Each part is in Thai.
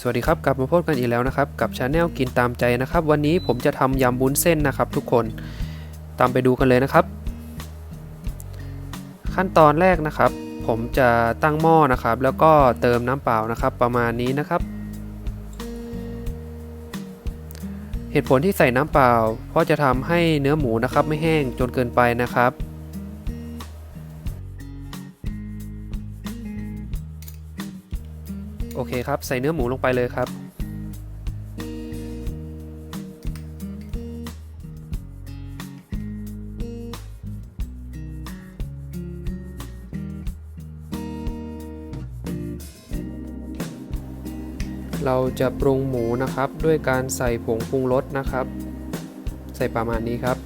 สวัสดีครับกลับมาพบกันอีกแล้วนะครับ กับชาแนลกินตามใจนะครับ วันนี้ผมจะทำยำบุ้นเส้นนะครับ ทุกคนตามไปดูกันเลยนะครับ ขั้นตอนแรกนะครับ ผมจะตั้งหม้อนะครับ แล้วก็เติมน้ำเปล่านะครับ ประมาณนี้นะครับ เหตุผลที่ใส่น้ำเปล่า เพราะจะทำให้เนื้อหมูนะครับ ไม่แห้งจนเกินไปนะครับ โอเคครับ ใส่เนื้อหมูลงไปเลยครับ เราจะปรุงหมูนะครับด้วยการใส่ผงปรุงรสนะครับ ใส่ประมาณนี้ครับ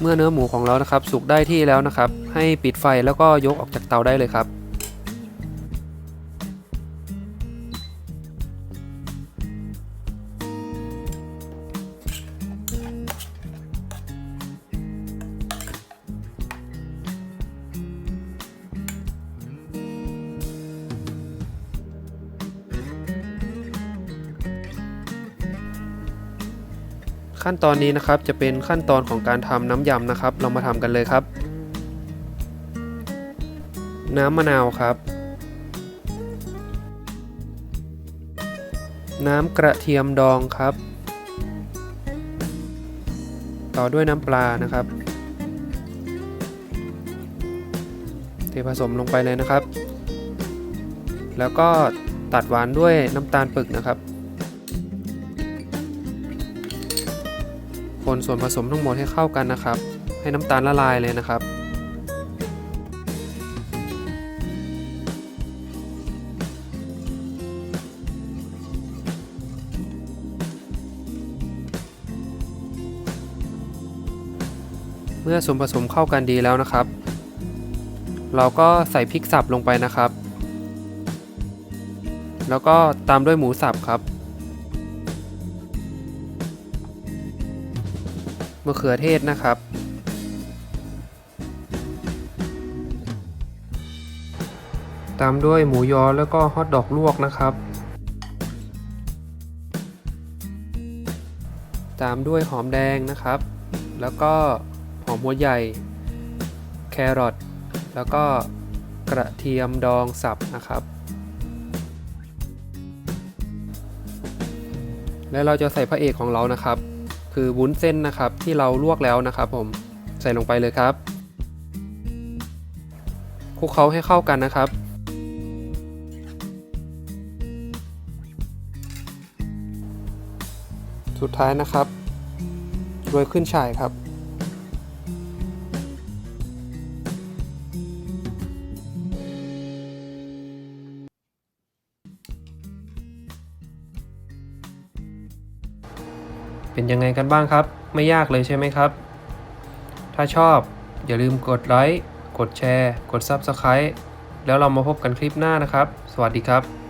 เมื่อเนื้อหมูของเรานะครับสุกได้ที่แล้วนะครับ ให้ปิดไฟแล้วก็ยกออกจากเตาได้เลยครับ ขั้นตอนนี้นะครับจะเป็นขั้นตอนของการทำน้ำยำนะครับ เรามาทำกันเลยครับ น้ำมะนาวครับ น้ำกระเทียมดองครับ ต่อด้วยน้ำปลานะครับ เทผสมลงไปเลยนะครับ แล้วก็ตัดหวานด้วยน้ำตาลปึกนะครับ คนส่วนผสมทั้งหมดให้เข้ากันนะครับ ให้น้ำตาลละลายเลยนะครับ เมื่อส่วนผสมเข้ากันดีแล้วนะครับ เราก็ใส่พริกสับลงไปนะครับ แล้วก็ตามด้วยหมูสับครับ มะเขือเทศนะครับ ตามด้วยหมูยอแล้วก็ฮอทดอกลวกนะครับ ตามด้วยหอมแดงนะครับ แล้วก็หอมหัวใหญ่ แครอทแล้วก็กระเทียมดองสับนะครับ และเราจะใส่พระเอกของเรานะครับ คือวุ้นเส้นนะครับที่เราลวกแล้วนะครับผมใส่ลงไปเลยครับคลุกเคล้าให้เข้ากันนะครับ สุดท้ายนะครับโรยขึ้นฉ่ายครับ เป็นยังไงกันบ้างครับ ไม่ยากเลยใช่ไหมครับ ถ้าชอบอย่าลืมกดไลค์ กดแชร์ กด Subscribe แล้วเรามาพบกันคลิปหน้านะครับ สวัสดีครับ